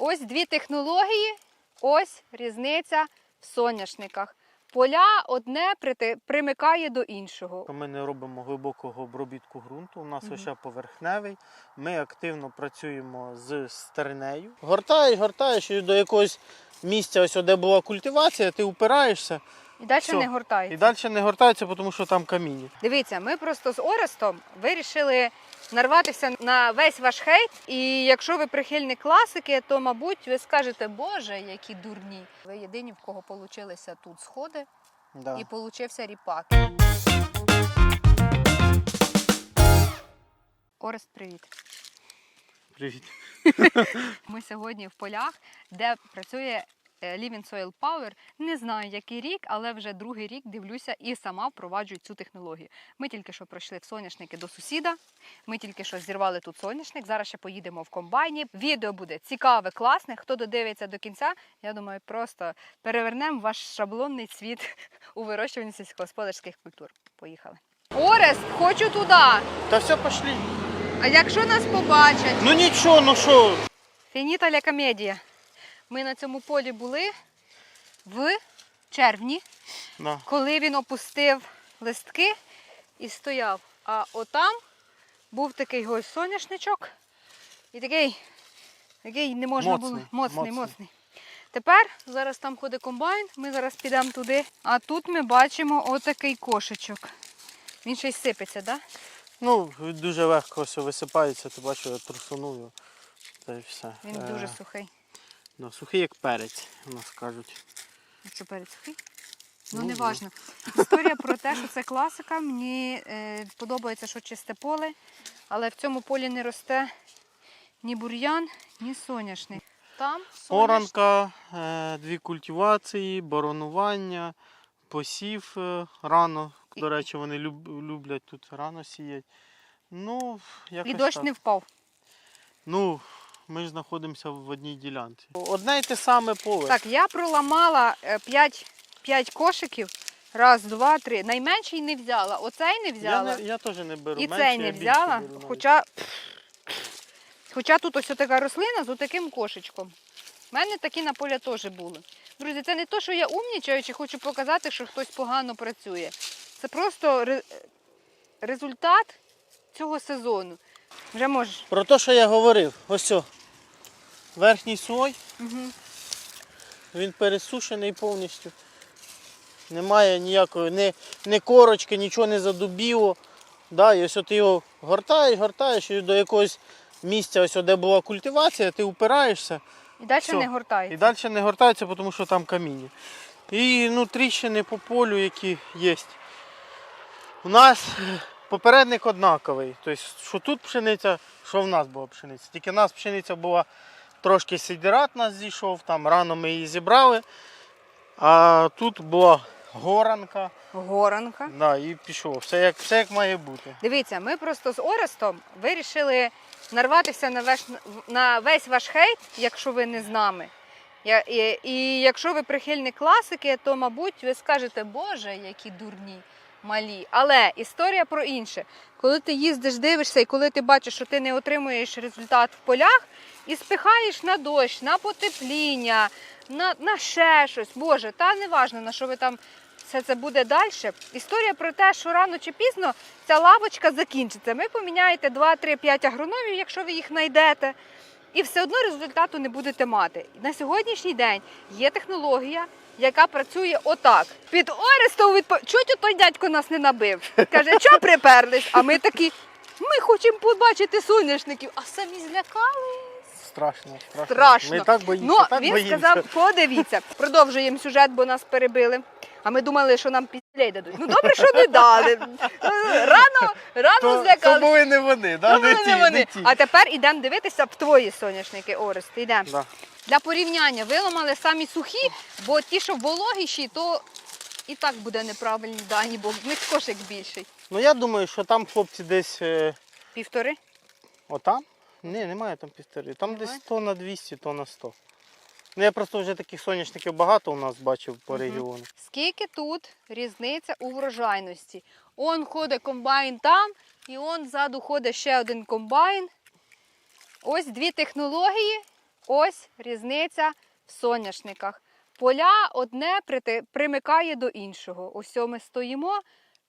Ось дві технології, ось різниця в соняшниках. Поля одне примикає до іншого. Ми не робимо глибокого обробітку ґрунту. У нас угу. лише поверхневий. Ми активно працюємо з стернею. Гортаєш, гортаєш і до якогось місця, ось де була культивація, ти упираєшся І далі Всьо. не і гортається. далі не гортається, тому що там каміння. Дивіться, ми просто з Орестом вирішили нарватися на весь ваш хейт. І якщо ви прихильник класики, то мабуть ви скажете, Боже, які дурні. Ви єдині, в кого получилися тут сходи Да. і получився ріпак. Орест, привіт. Привіт. Ми сьогодні в полях, де працює Living Soil Power. Не знаю, який рік, але вже другий рік дивлюся і сама впроваджую цю технологію. Ми тільки що пройшли в соняшники до сусіда. Ми тільки що зірвали тут соняшник. Зараз ще поїдемо в комбайні. Відео буде цікаве, класне. Хто додивиться до кінця, я думаю, просто перевернемо ваш шаблонний світ у вирощуванні сільськогосподарських культур. Поїхали. Орест, хочу туди. Та все, пішли. А якщо нас побачать? Ну нічого, ну що. Фініта ля комедія. Ми на цьому полі були в червні, Да. коли він опустив листки і стояв. А отам був такий ось соняшничок і такий, такий не можна Моцний, було. Моцний, моцний. моцний. Тепер зараз там ходить комбайн, ми зараз підемо туди. А тут ми бачимо отакий кошечок. Він ще й сипеться, так? Да? Ну, дуже легко все висипається, ти бачиш, я трусунув. Та й все. Він Е, дуже сухий. Ну, сухий як перець, у нас кажуть. А перець сухий? Ну, Ну, не ну. важно. Історія про те, що це класика. Мені е, подобається, що чисте поле, але в цьому полі не росте ні бур'ян, ні соняшник. Там соняшник. Оранка, е, дві культивації, боронування, посів е, рано. До речі, вони люб- люблять тут рано сіять. Ну, якось І дощ так. не впав. Ну, ми ж знаходимося в одній ділянці. Одне й те саме поле. Так, я проламала 5, 5 кошиків. Раз, два, три. Найменший не взяла. Оцей не я, взяла. не, я теж не беру. І менше, цей я не більше взяла. беру навіть. Хоча, хоча тут ось така рослина з отаким кошечком. У мене такі на полі теж були. Друзі, це не то, що я умнічаю, чи хочу показати, що хтось погано працює. Це просто ре- результат цього сезону. Вже можеш. Про те, що я говорив, ось о, верхній слой, Угу. він пересушений повністю. Немає ніякої, ні, ні корочки, нічого не задубіло. Да, і ось от ти його гортаєш, гортаєш і до якогось місця, ось де була культивація, ти упираєшся І далі Всьо. не і далі не гортається, тому що там каміння. І ну, тріщини по полю, які є. У нас попередник однаковий. Тобто, що тут пшениця, що в нас була пшениця. Тільки в нас пшениця була трошки сидират нас зійшов, там рано ми її зібрали. А тут була горанка, Горанка. да, і пішов. Все як, все як має бути. Дивіться, ми просто з Орестом вирішили нарватися на весь, на весь ваш хейт, якщо ви не з нами. Я, і, і якщо ви прихильник класики, то, мабуть, ви скажете, Боже, які дурні, малі. Але історія про інше. Коли ти їздиш, дивишся, і коли ти бачиш, що ти не отримуєш результат в полях, і спихаєш на дощ, на потепління, на, на ще щось, Боже, та не важно, на що ви там все це буде далі. Історія про те, що рано чи пізно ця лавочка закінчиться. Ви поміняєте 2, 3, 5 агрономів, якщо ви їх знайдете, і все одно результату не будете мати. На сьогоднішній день є технологія, яка працює отак. Під Орестом відпо... Чуть той дядько нас не набив. Каже, що приперлись? А ми такі, ми хочемо побачити соняшників, а самі злякали. Страшно, страшно. Страшно. Ми так боїмося, Ну, так він боїмося. сказав, подивіться, продовжуємо сюжет, бо нас перебили. А ми думали, що нам піздей дадуть. Ну добре, що не дали. Рано, рано То, то злякали. були не вони, да? Ну, не, вони ті, не вони. ті. А тепер ідемо дивитися в твої соняшники, Орест. Йдемо. Да. Для порівняння виламали самі сухі, бо ті, що вологіші, то і так буде неправильні дані, бо в них кошик більший. Ну я думаю, що там хлопці десь е, Півтори. отам. Ні, немає там півтори. Там Немає? десь то на 200, то на 100. Ну я просто вже таких соняшників багато у нас бачив по Мгм. регіону. Скільки тут різниця у врожайності? Он ходить комбайн там, і он ззаду ходить ще один комбайн. Ось дві технології, ось різниця в соняшниках. Поля одне примикає до іншого. Ось ми стоїмо,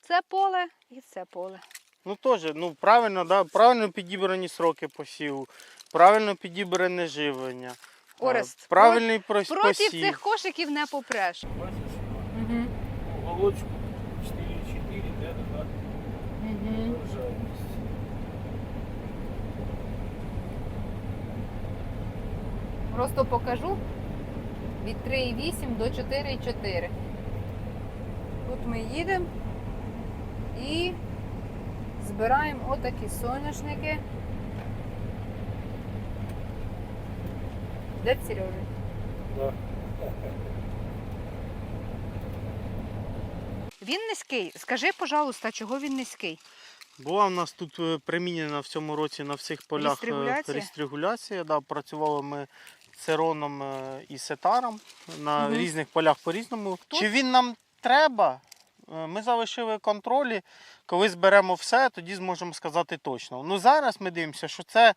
це поле і це поле. Ну теж, ну правильно, да, правильно підібрані сроки посіву, правильно підібране живлення. Орест, правильний про... Проти посів. цих кошиків не попреш. Угу. уголочку 4,4, де така Угу. Просто покажу від 3,8 до 4,4. Тут ми їдемо і збираємо отакі соняшники. Де Сережа? Да. Він низький. Скажи, пожалуйста, чого він низький? Була в нас тут е, примінена в цьому році на всіх полях е, рістрегуляція. Да, працювали ми цероном е, і сетаром на Мгм. різних полях по-різному. Чи він нам треба? Ми залишили контролі. Коли зберемо все, тоді зможемо сказати точно. Ну зараз ми дивимося, що це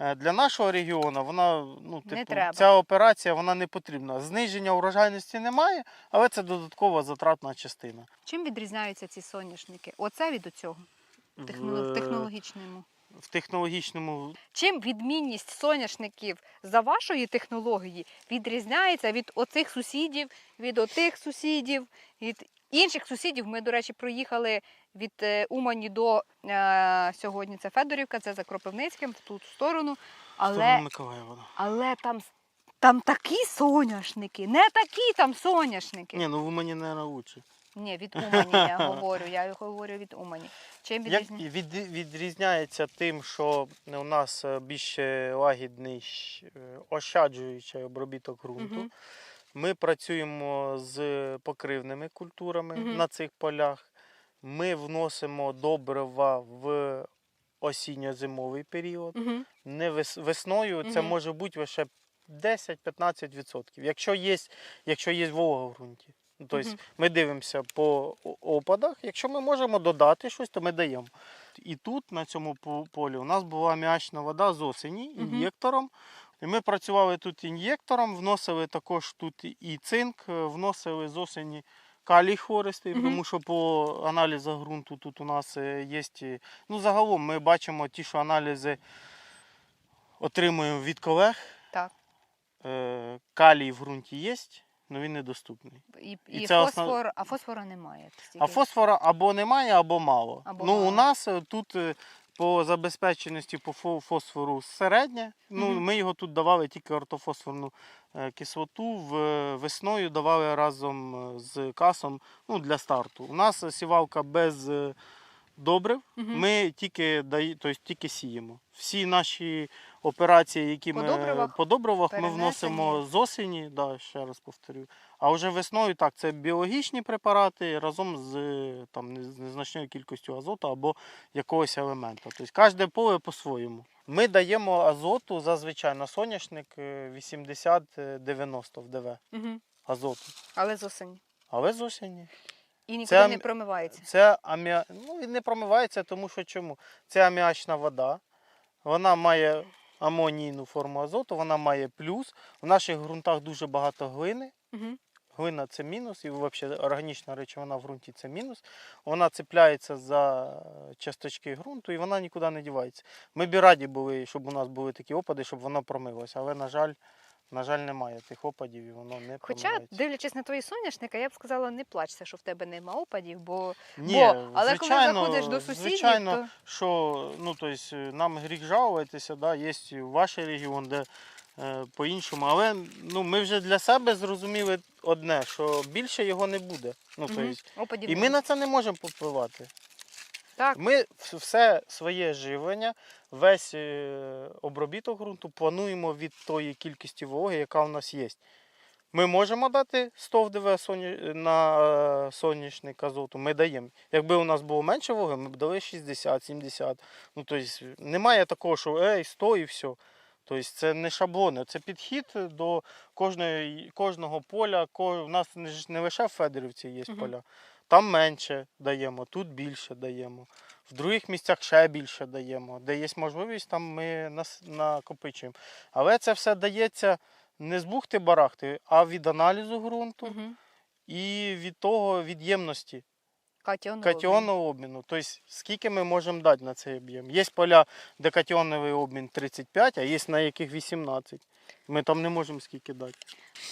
е, для нашого регіону вона ну, типу, ця операція вона не потрібна. Зниження урожайності немає, але це додаткова затратна частина. Чим відрізняються ці соняшники? Оце від оцього, В, технологічному. в технологічному Чим відмінність соняшників за вашої технології відрізняється від оцих сусідів, від отих сусідів, від інших сусідів? Ми, до речі, проїхали від е, Умані до е, сьогодні. Це Федорівка, це за Кропивницьким, в ту сторону. Але, Миколаєва. але там, там такі соняшники, не такі там соняшники. Ні, ну в мені не лучше. Ні, від Умані я говорю. Я говорю від Умані. Чим Як відрізняється? від, відрізняється тим, що у нас е, більш лагідний е, ощаджуючий обробіток ґрунту. Мгм. Ми працюємо з покривними культурами Мгм. на цих полях. Ми вносимо добрива в осінньо-зимовий період. Мгм. Не вес- весною це Мгм. може бути лише 10-15%. Якщо є, якщо є волога в ґрунті. Тобто Мгм. ми дивимося по опадах. Якщо ми можемо додати щось, то ми даємо. І тут, на цьому полі, у нас була м'ячна вода з осені ін'єктором. І ми працювали тут ін'єктором, вносили також тут і цинк, е, вносили з осені калій хвористий, Мгм. тому що по аналізах ґрунту тут у нас е, є. Ну, загалом ми бачимо ті, що аналізи отримуємо від колег. Так. Е, Калій в ґрунті є, але він недоступний. І, І і, фосфор, основ- а фосфора немає. А фосфора або немає, або мало. Або ну, мало. у нас е, тут е, по забезпеченості по фосфору середнє. Ну. Ми його тут давали тільки ортофосфорну е, кислоту. Весною давали разом е, з касом ну, для старту. У нас сівалка без е, добрив. Ми тільки, тобто, тільки сіємо. Всі наші операції, які По ми добривах по добривах ми перенесені. вносимо з осені, да, ще раз повторю. А вже весною так, це біологічні препарати разом з е, там, з незначною кількістю азоту або якогось елемента. Тобто кожне поле по-своєму. Ми даємо азоту зазвичай на соняшник е, 80-90 в ДВ Мгм. азоту. Але з осені. Але з осені. І нікуди Це не промивається. Це аміа... ну, він не промивається, тому що чому? Це аміачна вода. Вона має амонійну форму азоту, вона має плюс. В наших ґрунтах дуже багато глини. Угу. Глина це мінус, і взагалі органічна речовина в ґрунті це мінус. Вона цепляється за часточки ґрунту і вона нікуди не дівається. Ми б і раді були, щоб у нас були такі опади, щоб воно промилося. Але, на жаль, на жаль, немає тих опадів і воно не Хоча, промивається. дивлячись на твої соняшника, я б сказала, не плачся, що в тебе нема опадів, бо, Ні, бо але коли звичайно, заходиш до сусідів, звичайно, то що ну, то есть, е, нам гріх жалуватися, да, є і ваш регіон, де е, по-іншому. Але ну, ми вже для себе зрозуміли одне, що більше його не буде. Ну, то Мгм. есть, опадів і ми на це не можемо попливати. так. Ми в- все своє живлення, весь е, обробіток ґрунту плануємо від тої кількості вологи, яка в нас є. Ми можемо дати 100 в ДВ на е, соняшник азоту, ми даємо. Якби у нас було менше вологи, ми б дали 60-70. Ну, тобто, немає такого, що ей, 100 і все. Тобто це не шаблони, це підхід до кожної, кожного поля. У нас не лише в Федорівці є поля. Там менше даємо, тут більше даємо. В других місцях ще більше даємо. Де є можливість, там ми нас накопичуємо. Але це все дається не з бухти-барахти, а від аналізу ґрунту Угу. і від того від ємності катіонного обміну. Тобто, скільки ми можемо дати на цей об'єм. Є поля, де катіоновий обмін 35, а є на яких 18. Ми там не можемо скільки дати.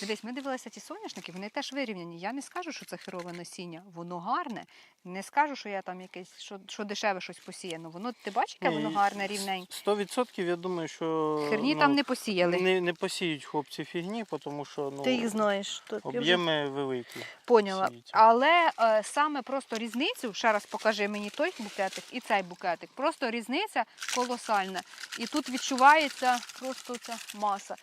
Дивись, ми дивилися ці соняшники, вони теж вирівняні. Я не скажу, що це херове насіння, воно гарне. Не скажу, що я там якесь, що, що дешеве щось посіяно. Воно ти бачиш, яке воно гарне, рівненьке. 100% я думаю, що Херні ну, там не посіяли. не, не посіють хлопці фігні, тому що ну, Ти їх знаєш. То вже- об'єми великі. Поняла. сіються. Але е, саме просто різницю, ще раз покажи мені той букетик і цей букетик. Просто різниця колосальна. І тут відчувається просто ця маса.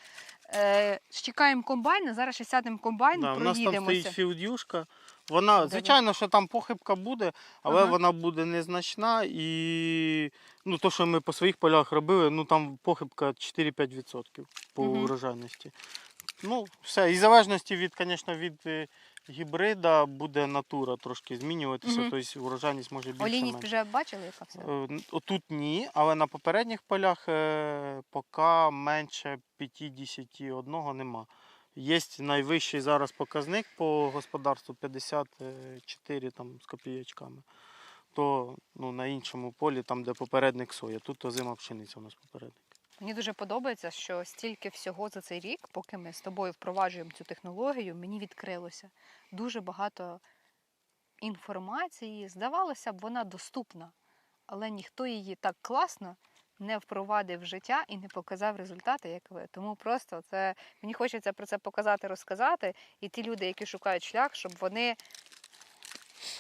Е, чекаємо комбайна, зараз ще сядемо в комбайн, Да, у нас там стоїть філдюшка. Вона, звичайно, що там похибка буде, але Ага. вона буде незначна і ну, то, що ми по своїх полях робили, ну там похибка 4-5% по угу. урожайності. Ну, все. І в залежності від, звісно, від е, гібрида буде натура трошки змінюватися, Мгм. тобто урожайність може більше. Олійність менше. вже бачили, яка все? Е, н- Отут ні, але на попередніх полях е, поки менше 51 нема. Є найвищий зараз показник по господарству 54 там, з копійочками. То ну, на іншому полі, там, де попередник соя, тут озима пшениця у нас попередник. Мені дуже подобається, що стільки всього за цей рік, поки ми з тобою впроваджуємо цю технологію, мені відкрилося дуже багато інформації. Здавалося б, вона доступна, але ніхто її так класно не впровадив в життя і не показав результати, як ви. Тому просто це мені хочеться про це показати, розказати. І ті люди, які шукають шлях, щоб вони.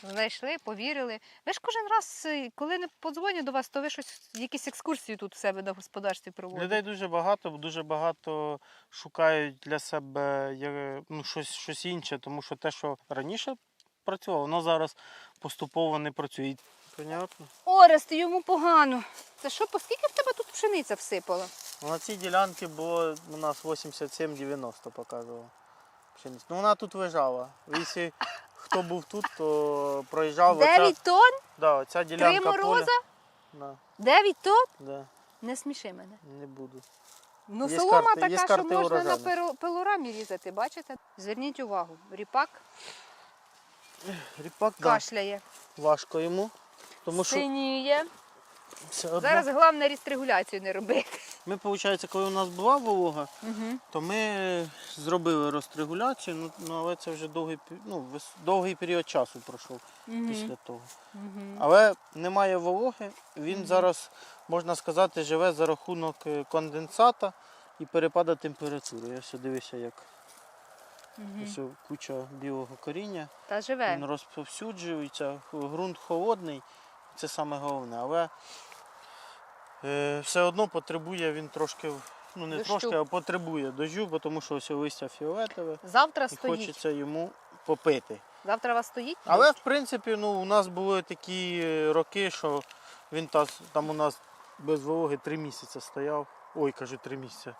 Знайшли, повірили. Ви ж кожен раз, е, коли не подзвоню до вас, то ви щось, якісь екскурсії тут в себе на господарстві проводите. Людей дуже багато, дуже багато шукають для себе ну, щось, щось інше, тому що те, що раніше працювало, воно зараз поступово не працює. Понятно? Орест, йому погано. Це що, по скільки в тебе тут пшениця всипала? На цій ділянці було у нас 87-90 показувало. Ну вона тут лежала. Якщо хто був тут, то проїжджав. оця- 9 тонн? да, оця Три ділянка мороза? Да, 9 тонн? да, Не сміши мене. не буду. Ну, Є солома карти- є така, що карти можна на урожайності. перо- пилорамі різати, бачите? Зверніть увагу, ріпак Ріпак, да, кашляє, важко йому. Тому що синіє. Все одно. Зараз головне регуляцію не робити. Ми, виходить, коли у нас була волога, Угу. то ми зробили розрегуляцію, ну, ну, але це вже довгий, пі- ну, вис- довгий період часу пройшов після того. Але немає вологи, він зараз, можна сказати, живе за рахунок е, конденсата і перепаду температури. Ось дивися, як ось куча білого коріння. Та живе. Він розповсюджується, ґрунт холодний, це саме головне. Але е, все одно потребує він трошки, ну не Дощу. трошки, а потребує бо тому що ось листя фіолетове Завтра і стоїть. хочеться йому попити. Завтра у вас стоїть? Але в принципі, ну, у нас були такі е, роки, що він та, там у нас без вологи три місяці стояв. Ой, кажу, три місяці.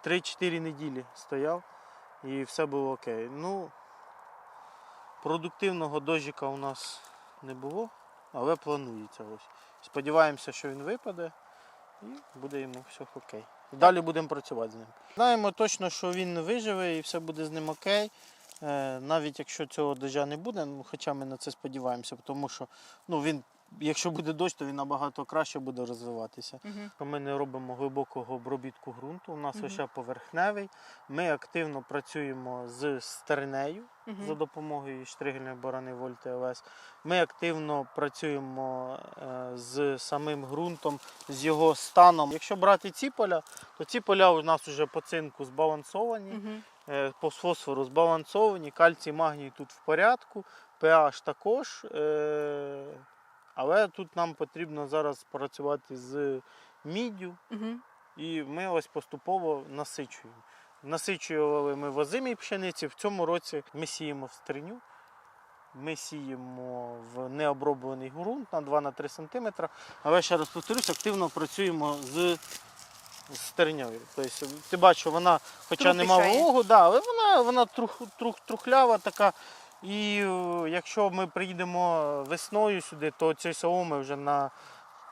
Три-чотири неділі стояв і все було окей. Ну, продуктивного дощика у нас не було, але планується ось. Сподіваємося, що він випаде і буде йому все окей. Далі будемо працювати з ним. Знаємо точно, що він виживе і все буде з ним окей. Е, навіть якщо цього дождя не буде, ну, хоча ми на це сподіваємося, тому що ну, він, якщо буде дощ, то він набагато краще буде розвиватися. Угу. Ми не робимо глибокого обробітку ґрунту, у нас Мгм. лише поверхневий. Ми активно працюємо з стернею за Угу. допомогою штригельної борони Вольт ЛС. Ми активно працюємо е, з самим ґрунтом, з його станом. Якщо брати ці поля, то ці поля у нас вже по цинку збалансовані. Угу. Е, по фосфору збалансовані, кальцій, магній тут в порядку, pH також. Але тут нам потрібно зараз працювати з міддю, Угу. і ми ось поступово насичуємо. Насичували ми в озимій пшениці. В цьому році ми сіємо в стриню. Ми сіємо в необроблений ґрунт на 2-3 см. Але ще раз повторюсь, активно працюємо з стерньою. Тобто, ти бачиш, вона, хоча нема вологу, да, але вона, вона трух, трух, трухлява така. І е, якщо ми приїдемо весною сюди, то цієї соломи вже на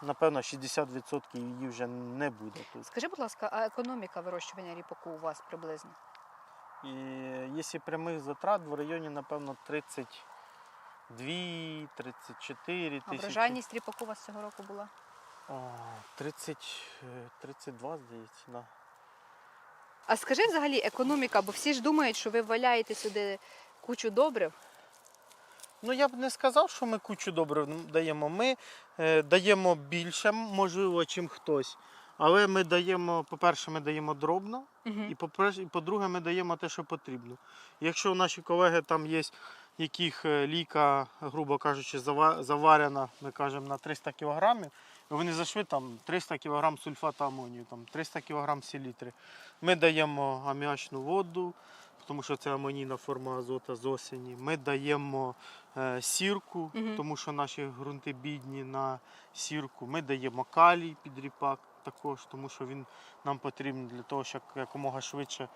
напевно, 60% її вже не буде тут. Скажи, будь ласка, а економіка вирощування ріпаку у вас приблизно? І якщо прямих затрат в районі, напевно, 32, 34 А тисячі. врожайність ріпаку у вас цього року була? О, 30, е, 32, здається, да. А скажи взагалі економіка, бо всі ж думають, що ви валяєте сюди кучу добрив. Ну я б не сказав, що ми кучу добрив даємо. Ми е, даємо більше, можливо, чим хтось. Але ми даємо, по-перше, ми даємо дробно, по-перше, і по-друге, ми даємо те, що потрібно. Якщо наші колеги там є, яких е, ліка, грубо кажучи, заварена, ми кажемо, на 300 кг, вони зайшли там 300 кг сульфату амонію, там 300 кг селітри. Ми даємо аміачну воду, тому що це амонійна форма азота з осені. Ми даємо е, сірку, Мгм. тому що наші ґрунти бідні на сірку. Ми даємо калій під ріпак також, тому що він нам потрібен для того, щоб якомога швидше,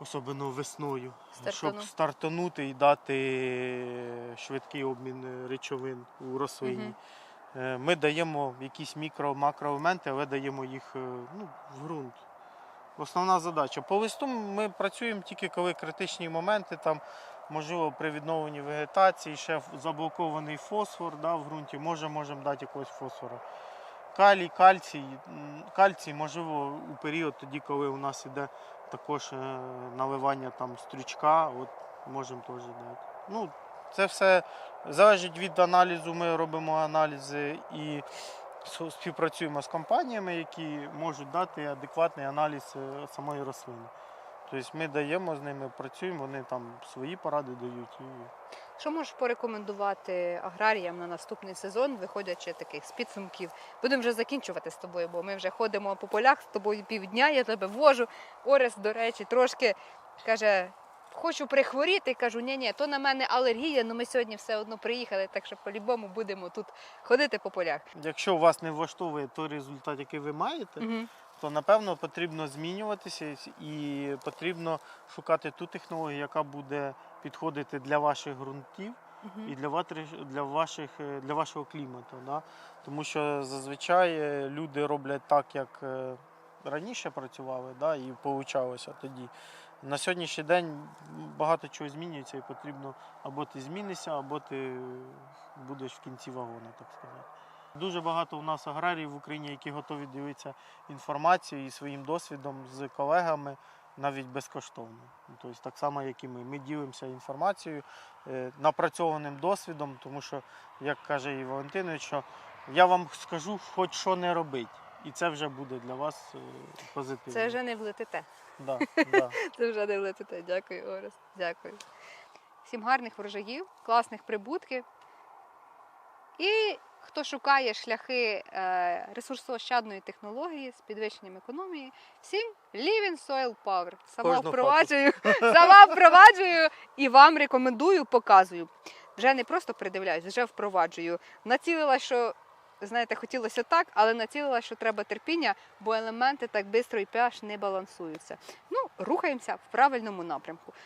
особливо весною, Стартану. щоб стартанути і дати швидкий обмін е, речовин у рослині. Мгм. Е, Ми даємо якісь мікро-макроелементи, але даємо їх е, ну, в ґрунт. Основна задача. По листу ми працюємо тільки коли критичні моменти, там, можливо, при відновленні вегетації, ще заблокований фосфор да, в ґрунті, може, можемо дати якогось фосфору. Калій, кальцій, кальцій, можливо, у період тоді, коли у нас іде також е, наливання там, стрючка, от можемо теж дати. Ну, це все залежить від аналізу. Ми робимо аналізи і співпрацюємо з компаніями, які можуть дати адекватний аналіз е, самої рослини. Тобто ми даємо з ними, працюємо, вони там свої поради дають. Що можеш порекомендувати аграріям на наступний сезон, виходячи таких з підсумків? Будемо вже закінчувати з тобою, бо ми вже ходимо по полях з тобою півдня, я тебе вожу. Орес, до речі, трошки каже. Хочу прихворіти, кажу, ні, ні, то на мене алергія, але ми сьогодні все одно приїхали, так що по-любому будемо тут ходити по полях. Якщо вас не влаштовує той результат, який ви маєте, Угу. то напевно потрібно змінюватися і потрібно шукати ту технологію, яка буде підходити для ваших ґрунтів і для ватриш- для ваших е, для вашого клімату. Да? Тому що зазвичай е, люди роблять так, як е, раніше працювали, да? і получалося тоді. На сьогоднішній день багато чого змінюється, і потрібно або ти змінишся, або ти будеш в кінці вагона, так сказати. Дуже багато у нас аграріїв в Україні, які готові ділитися інформацією і своїм досвідом з колегами навіть безкоштовно. Тобто так само, як і ми. Ми ділимося інформацією, е, напрацьованим досвідом, тому що, як каже і Валентинович, що я вам скажу, хоч що не робить. І це вже буде для вас е, позитивно. Це вже не влетите. Да, да. Це вже не влетите. Дякую, Орес. Дякую. Всім гарних врожаїв, класних прибутків. І хто шукає шляхи е, ресурсоощадної технології з підвищенням економії, всім Living Soil Power. Сама Кожну впроваджую, сама впроваджую і вам рекомендую, показую. Вже не просто придивляюсь, вже впроваджую. Націлила, що знаєте, хотілося так, але націлила, що треба терпіння, бо елементи так швидко і pH не балансуються. Ну, рухаємося в правильному напрямку.